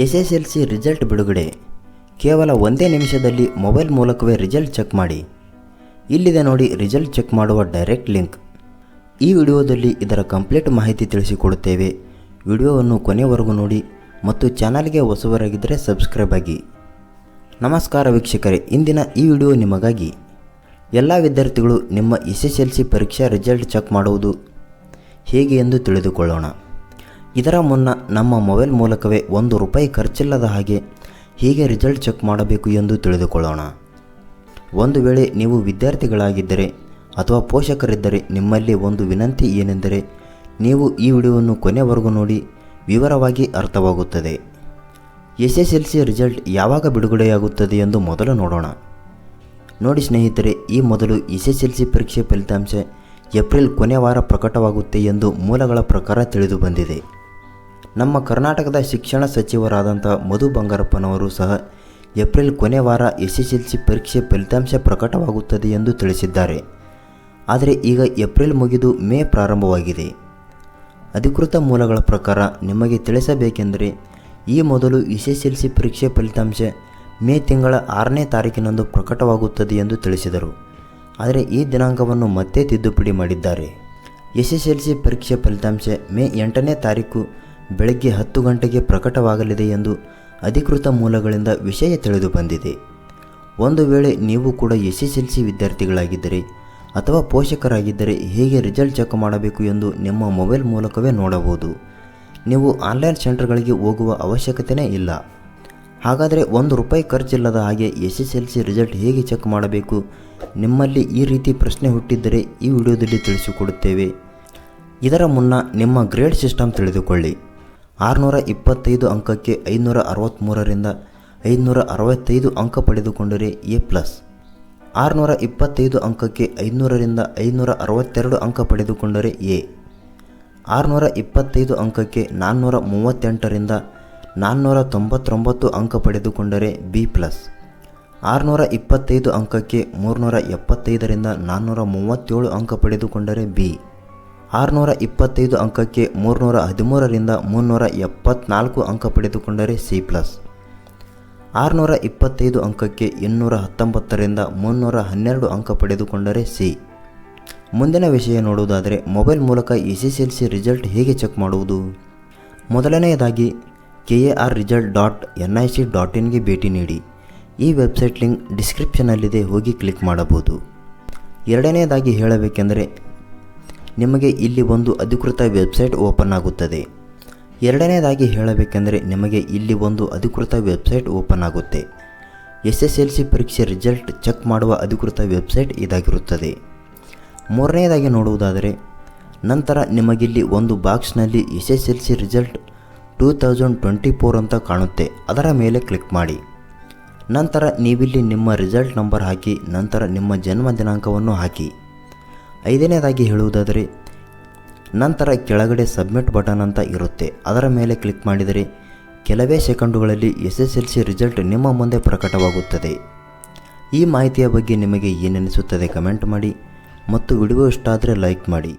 S S L C result ಬಿಡುಗಡೆ. ಕೇವಲ ಒಂದೇ ನಿಮಿಷದಲ್ಲಿ ಮೊಬೈಲ್ ಮೂಲಕವೇ ರಿಸಲ್ಟ್ ಚೆಕ್ ಮಾಡಿ. ಇಲ್ಲಿದೆ ನೋಡಿ ರಿಸಲ್ಟ್ ಚೆಕ್ ಮಾಡುವ ಡೈರೆಕ್ಟ್ ಲಿಂಕ್. ಈ ವಿಡಿಯೋದಲ್ಲಿ ಇದರ ಕಂಪ್ಲೀಟ್ ಮಾಹಿತಿ ತಿಳಿಸಿಕೊಡುತ್ತೇವೆ. ವಿಡಿಯೋವನ್ನು ಕೊನೆವರೆಗೂ ನೋಡಿ ಮತ್ತು ಚಾನಲ್ಗೆ ಹೊಸವರಾಗಿದ್ದರೆ ಸಬ್ಸ್ಕ್ರೈಬ್ ಆಗಿ. ನಮಸ್ಕಾರ ವೀಕ್ಷಕರೇ, ಇಂದಿನ ಈ ವಿಡಿಯೋ ನಿಮಗಾಗಿ. ಎಲ್ಲ ವಿದ್ಯಾರ್ಥಿಗಳು ನಿಮ್ಮ ಎಸ್ ಎಸ್ ಎಲ್ ಸಿ ಪರೀಕ್ಷಾ ರಿಸಲ್ಟ್ ಚೆಕ್ ಮಾಡುವುದು ಹೇಗೆ ಎಂದು ತಿಳಿದುಕೊಳ್ಳೋಣ. ಇದರ ಮುನ್ನ ನಮ್ಮ ಮೊಬೈಲ್ ಮೂಲಕವೇ ಒಂದು ರೂಪಾಯಿ ಖರ್ಚಿಲ್ಲದ ಹಾಗೆ ಹೀಗೆ ರಿಸಲ್ಟ್ ಚೆಕ್ ಮಾಡಬೇಕು ಎಂದು ತಿಳಿದುಕೊಳ್ಳೋಣ. ಒಂದು ವೇಳೆ ನೀವು ವಿದ್ಯಾರ್ಥಿಗಳಾಗಿದ್ದರೆ ಅಥವಾ ಪೋಷಕರಿದ್ದರೆ ನಿಮ್ಮಲ್ಲಿ ಒಂದು ವಿನಂತಿ ಏನೆಂದರೆ ನೀವು ಈ ವಿಡಿಯೋವನ್ನು ಕೊನೆವರೆಗೂ ನೋಡಿ ವಿವರವಾಗಿ ಅರ್ಥವಾಗುತ್ತದೆ. S S L C result ಯಾವಾಗ ಬಿಡುಗಡೆಯಾಗುತ್ತದೆ ಎಂದು ಮೊದಲು ನೋಡೋಣ. ನೋಡಿ ಸ್ನೇಹಿತರೆ, ಈ ಮೊದಲು ಎಸ್ ಎಸ್ ಎಲ್ ಸಿ ಪರೀಕ್ಷೆ ಫಲಿತಾಂಶ ಏಪ್ರಿಲ್ ಕೊನೆ ವಾರ ಪ್ರಕಟವಾಗುತ್ತೆ ಎಂದು ಮೂಲಗಳ ಪ್ರಕಾರ ತಿಳಿದು ಬಂದಿದೆ. ನಮ್ಮ ಕರ್ನಾಟಕದ ಶಿಕ್ಷಣ ಸಚಿವರಾದಂಥ ಮಧು ಬಂಗಾರಪ್ಪನವರು ಸಹ ಏಪ್ರಿಲ್ ಕೊನೆ ವಾರ ಎಸ್ ಎಸ್ ಎಲ್ ಸಿ ಪರೀಕ್ಷೆ ಫಲಿತಾಂಶ ಪ್ರಕಟವಾಗುತ್ತದೆ ಎಂದು ತಿಳಿಸಿದ್ದಾರೆ. ಆದರೆ ಈಗ ಏಪ್ರಿಲ್ ಮುಗಿದು ಮೇ ಪ್ರಾರಂಭವಾಗಿದೆ. ಅಧಿಕೃತ ಮೂಲಗಳ ಪ್ರಕಾರ ನಿಮಗೆ ತಿಳಿಸಬೇಕೆಂದರೆ ಈ ಮೊದಲು ಎಸ್ ಎಸ್ ಎಲ್ ಸಿ ಪರೀಕ್ಷೆ ಫಲಿತಾಂಶ ಮೇ ತಿಂಗಳ ಆರನೇ ತಾರೀಕಿನಂದು ಪ್ರಕಟವಾಗುತ್ತದೆ ಎಂದು ತಿಳಿಸಿದರು. ಆದರೆ ಈ ದಿನಾಂಕವನ್ನು ಮತ್ತೆ ತಿದ್ದುಪಡಿ ಮಾಡಿದ್ದಾರೆ. ಎಸ್ ಎಸ್ ಎಲ್ ಸಿ ಪರೀಕ್ಷೆ ಫಲಿತಾಂಶ ಮೇ ಎಂಟನೇ ತಾರೀಕು ಬೆಳಗ್ಗೆ ಹತ್ತು ಗಂಟೆಗೆ ಪ್ರಕಟವಾಗಲಿದೆ ಎಂದು ಅಧಿಕೃತ ಮೂಲಗಳಿಂದ ವಿಷಯ ತಿಳಿದು ಬಂದಿದೆ. ಒಂದು ವೇಳೆ ನೀವು ಕೂಡ ಎಸ್ ಎಸ್ ಎಲ್ ಸಿ ವಿದ್ಯಾರ್ಥಿಗಳಾಗಿದ್ದರೆ ಅಥವಾ ಪೋಷಕರಾಗಿದ್ದರೆ ಹೇಗೆ ರಿಸಲ್ಟ್ ಚೆಕ್ ಮಾಡಬೇಕು ಎಂದು ನಿಮ್ಮ ಮೊಬೈಲ್ ಮೂಲಕವೇ ನೋಡಬಹುದು. ನೀವು ಆನ್ಲೈನ್ ಸೆಂಟರ್ಗಳಿಗೆ ಹೋಗುವ ಅವಶ್ಯಕತೆಯೇ ಇಲ್ಲ. ಹಾಗಾದರೆ ಒಂದು ರೂಪಾಯಿ ಖರ್ಚಿಲ್ಲದ ಹಾಗೆ S S L C result ಹೇಗೆ ಚೆಕ್ ಮಾಡಬೇಕು? ನಿಮ್ಮಲ್ಲಿ ಈ ರೀತಿ ಪ್ರಶ್ನೆ ಹುಟ್ಟಿದ್ದರೆ ಈ ವಿಡಿಯೋದಲ್ಲಿ ತಿಳಿಸಿಕೊಡುತ್ತೇವೆ. ಇದರ ಮುನ್ನ ನಿಮ್ಮ ಗ್ರೇಡ್ ಸಿಸ್ಟಮ್ ತಿಳಿದುಕೊಳ್ಳಿ. ಆರುನೂರ ಇಪ್ಪತ್ತೈದು ಅಂಕಕ್ಕೆ ಐನೂರ ಅರವತ್ತ್ಮೂರರಿಂದ ಐನೂರ ಅರವತ್ತೈದು ಅಂಕ ಪಡೆದುಕೊಂಡರೆ ಎ ಪ್ಲಸ್. ಆರುನೂರ ಇಪ್ಪತ್ತೈದು ಅಂಕಕ್ಕೆ ಐನೂರರಿಂದ ಐನೂರ ಅರವತ್ತೆರಡು ಅಂಕ ಪಡೆದುಕೊಂಡರೆ ಎ. ಆರುನೂರ ಇಪ್ಪತ್ತೈದು ಅಂಕಕ್ಕೆ ನಾನ್ನೂರ ಮೂವತ್ತೆಂಟರಿಂದ ನಾನ್ನೂರ ತೊಂಬತ್ತೊಂಬತ್ತು ಅಂಕ ಪಡೆದುಕೊಂಡರೆ ಬಿ ಪ್ಲಸ್. ಆರುನೂರ ಇಪ್ಪತ್ತೈದು ಅಂಕಕ್ಕೆ ಮೂರುನೂರ ಎಪ್ಪತ್ತೈದರಿಂದ ನಾನ್ನೂರ ಮೂವತ್ತೇಳು ಅಂಕ ಪಡೆದುಕೊಂಡರೆ ಬಿ. ಆರುನೂರ ಇಪ್ಪತ್ತೈದು ಅಂಕಕ್ಕೆ ಮೂರುನೂರ ಹದಿಮೂರರಿಂದ ಮುನ್ನೂರ ಎಪ್ಪತ್ನಾಲ್ಕು ಅಂಕ ಪಡೆದುಕೊಂಡರೆ ಸಿ ಪ್ಲಸ್. ಆರುನೂರ ಇಪ್ಪತ್ತೈದು ಅಂಕಕ್ಕೆ ಇನ್ನೂರ ಹತ್ತೊಂಬತ್ತರಿಂದ ಮುನ್ನೂರ ಹನ್ನೆರಡು ಅಂಕ ಪಡೆದುಕೊಂಡರೆ ಸಿ. ಮುಂದಿನ ವಿಷಯ ನೋಡುವುದಾದರೆ ಮೊಬೈಲ್ ಮೂಲಕ S S L C result ಹೇಗೆ ಚೆಕ್ ಮಾಡುವುದು? ಮೊದಲನೆಯದಾಗಿ K A R result dot N I C dot ಇನ್ಗೆ ಭೇಟಿ ನೀಡಿ. ಈ ವೆಬ್ಸೈಟ್ ಲಿಂಕ್ ಡಿಸ್ಕ್ರಿಪ್ಷನಲ್ಲಿದೆ ಹೋಗಿ ಕ್ಲಿಕ್ ಮಾಡಬಹುದು. ಎರಡನೆಯದಾಗಿ ಹೇಳಬೇಕೆಂದರೆ ನಿಮಗೆ ಇಲ್ಲಿ ಒಂದು ಅಧಿಕೃತ ವೆಬ್ಸೈಟ್ ಓಪನ್ ಆಗುತ್ತದೆ. ಎರಡನೇದಾಗಿ ಹೇಳಬೇಕೆಂದರೆ ನಿಮಗೆ ಇಲ್ಲಿ ಒಂದು ಅಧಿಕೃತ ವೆಬ್ಸೈಟ್ ಓಪನ್ ಆಗುತ್ತೆ. ಎಸ್ ಎಸ್ ಎಲ್ ಸಿ ಪರೀಕ್ಷೆ ರಿಸಲ್ಟ್ ಚೆಕ್ ಮಾಡುವ ಅಧಿಕೃತ ವೆಬ್ಸೈಟ್ ಇದಾಗಿರುತ್ತದೆ. ಮೂರನೆಯದಾಗಿ ನೋಡುವುದಾದರೆ, ನಂತರ ನಿಮಗಿಲ್ಲಿ ಒಂದು ಬಾಕ್ಸ್ನಲ್ಲಿ S S L C result two thousand twenty four ಅಂತ ಕಾಣುತ್ತೆ. ಅದರ ಮೇಲೆ ಕ್ಲಿಕ್ ಮಾಡಿ. ನಂತರ ನೀವಿಲ್ಲಿ ನಿಮ್ಮ ರಿಸಲ್ಟ್ ನಂಬರ್ ಹಾಕಿ, ನಂತರ ನಿಮ್ಮ ಜನ್ಮ ದಿನಾಂಕವನ್ನು ಹಾಕಿ. ಐದನೇದಾಗಿ ಹೇಳುವುದಾದರೆ, ನಂತರ ಕೆಳಗಡೆ ಸಬ್ಮಿಟ್ ಬಟನ್ ಅಂತ ಇರುತ್ತೆ. ಅದರ ಮೇಲೆ ಕ್ಲಿಕ್ ಮಾಡಿದರೆ, ಕೆಲವೇ ಸೆಕೆಂಡುಗಳಲ್ಲಿ S S L C result ನಿಮ್ಮ ಮುಂದೆ ಪ್ರಕಟವಾಗುತ್ತದೆ. ಈ ಮಾಹಿತಿಯ ಬಗ್ಗೆ ನಿಮಗೆ ಏನೆನಿಸುತ್ತದೆ ಕಮೆಂಟ್ ಮಾಡಿ ಮತ್ತು ವಿಡಿಯೋ ಇಷ್ಟ ಆದರೆ ಲೈಕ್ ಮಾಡಿ.